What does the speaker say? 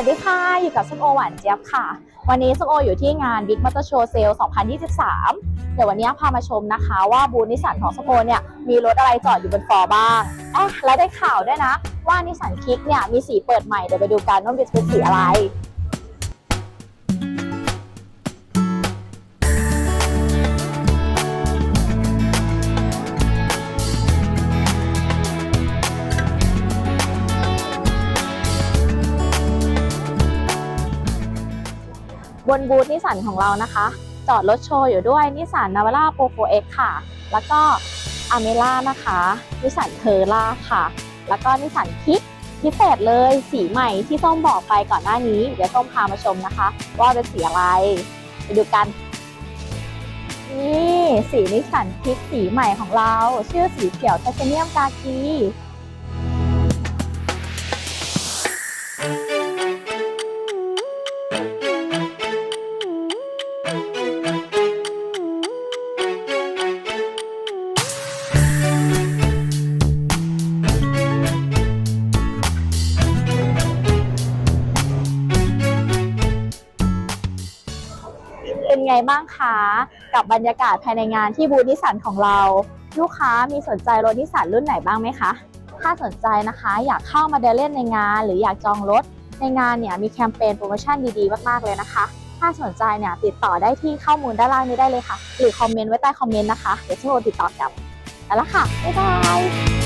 วัสดีค่ะ อยู่กับส้มโอหวานเจี๊ยบค่ะ วันนี้ส้มโออยู่ที่งาน Big Motor Show Sale 2023 เดี๋ยววันนี้พามาชมนะคะว่าบูธนิสสันของส้มโอเนี่ยมีรถอะไรจอดอยู่บนฟอร์บ้างเอ๊ะและได้ข่าวด้วยนะ ว่านิสสันคิกเนี่ยมีสีเปิดใหม่เดี๋ยวไปดูกันว่าเป็นสีอะไร บนบูธนิสสันของเรานะคะ จอดรถโชว์อยู่ด้วยนิสสันนาวาร่าโปรโ x ค่ะ แล้วก็อเมล่านะคะนิสสันเทอร่าค่ะ แล้วก็นิสสันคิกพิเศษเลยสีใหม่ที่ส้มบอกไปก่อนหน้านี้ เดี๋ยวส้มพามาชมนะคะ ว่าเป็นสีอะไรไปดูกัน นี่สีนิสสันคิกสีใหม่ของเรา ชื่อสีเขียวไทเทเนียมกากี เป็นไงบ้างคะกับบรรยากาศภายในงานที่บูธนิสสันของเรา ลูกค้ามีสนใจรถนิสสันรุ่นไหนบ้างไหมคะ ถ้าสนใจนะคะ อยากเข้ามาเดินเล่นในงาน หรืออยากจองรถในงานเนี่ยมีแคมเปญโปรโมชั่นดีๆ มากๆเลยนะคะ ถ้าสนใจเนี่ยติดต่อได้ที่ข้อมูลด้านล่างนี้ได้เลยค่ะ หรือคอมเมนต์ไว้ใต้คอมเมนต์นะคะเดี๋ยวช่วยติดต่อกลับแล้วละค่ะบ๊ายบาย